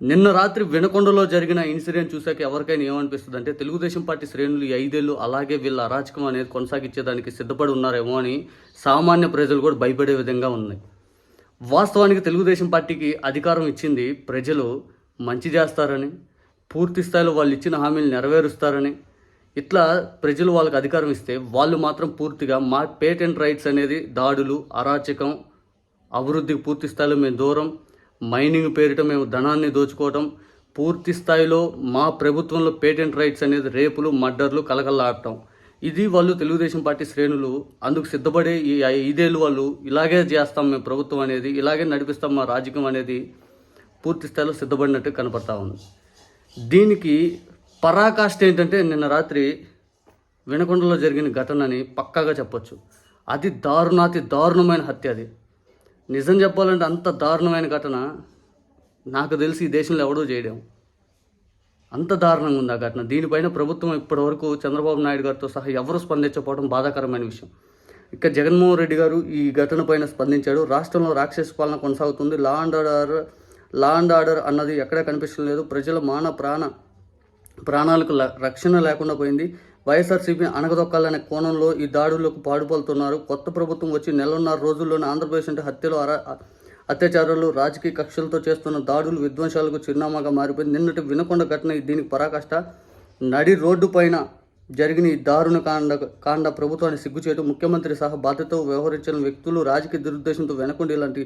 నిన్న రాత్రి వినకొండలో జరిగిన ఇన్సిడెంట్ చూసాక ఎవరికైనా ఏమనిపిస్తుంది అంటే తెలుగుదేశం పార్టీ శ్రేణులు ఐదేళ్ళు అలాగే వీళ్ళ అరాచకం అనేది కొనసాగించేదానికి సిద్ధపడి ఉన్నారేమో అని సామాన్య ప్రజలు కూడా భయపడే విధంగా ఉన్నాయి. వాస్తవానికి తెలుగుదేశం పార్టీకి అధికారం ఇచ్చింది ప్రజలు మంచి చేస్తారని పూర్తి స్థాయిలో వాళ్ళు ఇచ్చిన హామీలు నెరవేరుస్తారని. ఇట్లా ప్రజలు వాళ్ళకి అధికారం ఇస్తే వాళ్ళు మాత్రం పూర్తిగా మా పేటెంట్ రైట్స్ అనేది దాడులు అరాచకం అభివృద్ధికి పూర్తి స్థాయిలో మేము దూరం మైనింగ్ పేరిట మేము ధనాన్ని దోచుకోవటం పూర్తి స్థాయిలో మా ప్రభుత్వంలో పేటెంట్ రైట్స్ అనేది రేపులు మర్డర్లు కలకల్లాడటం. ఇది వాళ్ళు తెలుగుదేశం పార్టీ శ్రేణులు అందుకు సిద్ధపడే ఈ ఐదేళ్ళు వాళ్ళు ఇలాగే చేస్తాం మేము ప్రభుత్వం అనేది ఇలాగే నడిపిస్తాం మా రాజకీయం అనేది పూర్తి స్థాయిలో సిద్ధపడినట్టు కనపడతా ఉంది. దీనికి పరాకాష్ట ఏంటంటే నిన్న రాత్రి వినకొండలో జరిగిన ఘటనని పక్కాగా చెప్పొచ్చు. అది దారుణాతి దారుణమైన హత్య అది. నిజం చెప్పాలంటే అంత దారుణమైన ఘటన నాకు తెలిసి ఈ దేశంలో ఎవడూ చేయడం. అంత దారుణంగా ఉంది ఆ ఘటన. దీనిపైన ప్రభుత్వం ఇప్పటివరకు చంద్రబాబు నాయుడు గారితో సహా ఎవరు స్పందించకపోవడం బాధాకరమైన విషయం. ఇక జగన్మోహన్ రెడ్డి గారు ఈ ఘటన పైన స్పందించాడు. రాష్ట్రంలో రాక్షస పాలన కొనసాగుతుంది. Law and order law and order అన్నది ఎక్కడా కనిపించలేదు ప్రజల మాన ప్రాణ ప్రాణాలకు ల- రక్షణ లేకుండా పోయింది. వైఎస్ఆర్సీపీ అణగదొక్కాలనే కోణంలో ఈ దాడులకు పాడుపడుతున్నారు. కొత్త ప్రభుత్వం వచ్చి నెలన్నర రోజుల్లోనే ఆంధ్రప్రదేశ్ అంటే హత్యలు అర అత్యాచారాలు రాజకీయ కక్షలతో చేస్తున్న దాడులు విధ్వంసాలకు చిరునామాగా మారిపోయింది. నిన్నటి వినకొండ ఘటన దీనికి పరాకాష్ట. నడి రోడ్డు పైన జరిగిన ఈ దారుణ కాండ కాండ ప్రభుత్వాన్ని సిగ్గుచేయటం ముఖ్యమంత్రి సహా బాధ్యతతో వ్యవహరించిన వ్యక్తులు రాజకీయ దురుద్దేశంతో వెనకుండి ఇలాంటి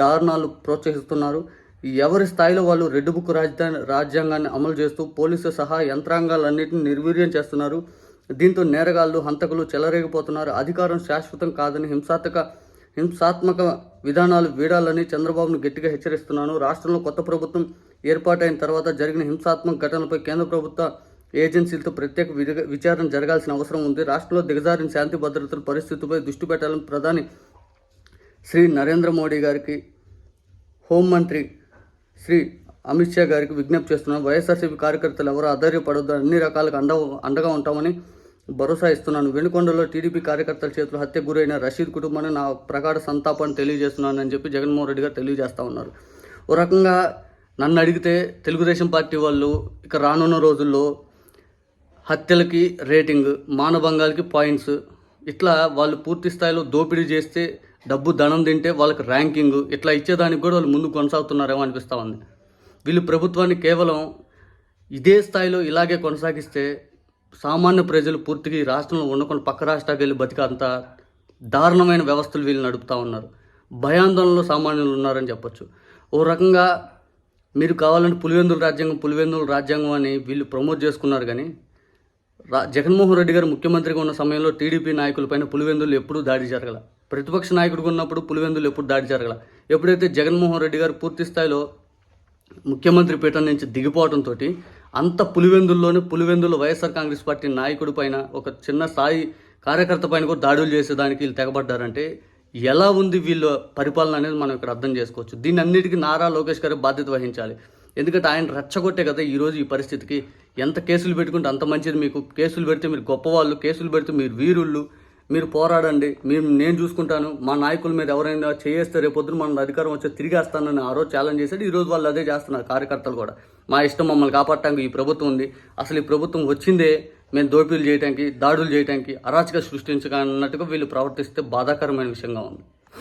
దారుణాలు ప్రోత్సహిస్తున్నారు. ఎవరి స్థాయిలో వాళ్ళు రెడ్ బుక్ రాజధాని రాజ్యాంగాన్ని అమలు చేస్తూ పోలీసు సహా యంత్రాంగాలన్నింటినీ నిర్వీర్యం చేస్తున్నారు. దీంతో నేరగాళ్ళు హంతకులు చెలరేగిపోతున్నారు. అధికారం శాశ్వతం కాదని హింసాత్మక హింసాత్మక విధానాలు వీడాలని చంద్రబాబును గట్టిగా హెచ్చరిస్తున్నాను. రాష్ట్రంలో కొత్త ప్రభుత్వం ఏర్పాటైన తర్వాత జరిగిన హింసాత్మక ఘటనలపై కేంద్ర ప్రభుత్వ ఏజెన్సీలతో ప్రత్యేక విచారణ జరగాల్సిన అవసరం ఉంది. రాష్ట్రంలో దిగజారిన శాంతి భద్రతల పరిస్థితిపై దృష్టి పెట్టాలని ప్రధాని శ్రీ నరేంద్ర మోడీ గారికి హోంమంత్రి శ్రీ అమిత్ షా గారికి విజ్ఞప్తి చేస్తున్నాను వైఎస్ఆర్సీపీ కార్యకర్తలు ఎవరు అధైర్యపడొద్దు అన్ని రకాలుగా అండ అండగా ఉంటామని భరోసా ఇస్తున్నాను. వెనుకొండలో టీడీపీ కార్యకర్తల చేతులు హత్య గురైన రషీద్ కుటుంబాన్ని నా ప్రగాఢ సంతాపాన్ని తెలియజేస్తున్నాను అని చెప్పి జగన్మోహన్ రెడ్డి గారు తెలియజేస్తూ ఉన్నారు. ఓ రకంగా నన్ను అడిగితే తెలుగుదేశం పార్టీ వాళ్ళు ఇక రానున్న రోజుల్లో హత్యలకి రేటింగ్ మానభంగాలకి పాయింట్స్ ఇట్లా వాళ్ళు పూర్తి స్థాయిలో దోపిడీ చేస్తే డబ్బు ధనం తింటే వాళ్ళకి ర్యాంకింగ్ ఇట్లా ఇచ్చేదానికి కూడా వాళ్ళు ముందు కొనసాగుతున్నారేమో అనిపిస్తూ ఉంది. వీళ్ళు ప్రభుత్వాన్ని కేవలం ఇదే స్థాయిలో ఇలాగే కొనసాగిస్తే సామాన్య ప్రజలు పూర్తిగా ఈ రాష్ట్రంలో ఉండకుండా పక్క రాష్ట్రాలకు వెళ్ళి బతికంత దారుణమైన వ్యవస్థలు వీళ్ళు నడుపుతూ ఉన్నారు. భయాందోళనలో సామాన్యులు ఉన్నారని చెప్పొచ్చు. ఓ రకంగా మీరు కావాలంటే పులివెందుల రాజ్యాంగం పులివెందుల రాజ్యాంగం అని వీళ్ళు ప్రమోట్ చేసుకున్నారు కానీ రా జగన్మోహన్ రెడ్డి గారు ముఖ్యమంత్రిగా ఉన్న సమయంలో టీడీపీ నాయకులపైన పులివెందులు ఎప్పుడూ దాడి జరగల. ప్రతిపక్ష నాయకుడిగా ఉన్నప్పుడు పులివెందులు ఎప్పుడు దాడి జరగల? ఎప్పుడైతే జగన్మోహన్ రెడ్డి గారు పూర్తి స్థాయిలో ముఖ్యమంత్రి పీఠం నుంచి దిగిపోవడంతో అంత పులివెందుల్లోనే Pulivendula Y S R congress party నాయకుడి పైన ఒక చిన్న స్థాయి కార్యకర్త పైన కూడా దాడులు చేసేదానికి వీళ్ళు తెగబడ్డారంటే ఎలా ఉంది వీళ్ళ పరిపాలన అనేది మనం ఇక్కడ అర్థం చేసుకోవచ్చు. దీని అన్నిటికీ నారా లోకేష్ గారు బాధ్యత వహించాలి. ఎందుకంటే ఆయన రెచ్చగొట్టే కదా ఈరోజు ఈ పరిస్థితికి. ఎంత కేసులు పెట్టుకుంటే అంత మంచిది మీకు. కేసులు పెడితే మీరు గొప్పవాళ్ళు కేసులు పెడితే మీరు వీరుళ్ళు. మీరు పోరాడండి మీరు నేను చూసుకుంటాను మా నాయకుల మీద ఎవరైనా చేయేస్తే రేపొద్దున మన అధికారం వచ్చి తిరిగేస్తానని ఆ రోజు ఛాలెంజ్ చేశాడు. ఈ రోజు వాళ్ళు అదే చేస్తున్నారు కార్యకర్తలు కూడా. మా ఇష్టం మమ్మల్ని కాపాడటానికి ఈ ప్రభుత్వం ఉంది. అసలు ఈ ప్రభుత్వం వచ్చిందే మేము దోపిడీలు చేయడానికి దాడులు చేయడానికి అరాచక సృష్టించగా అన్నట్టుగా వీళ్ళు ప్రవర్తిస్తే బాధాకరమైన విషయంగా ఉంది.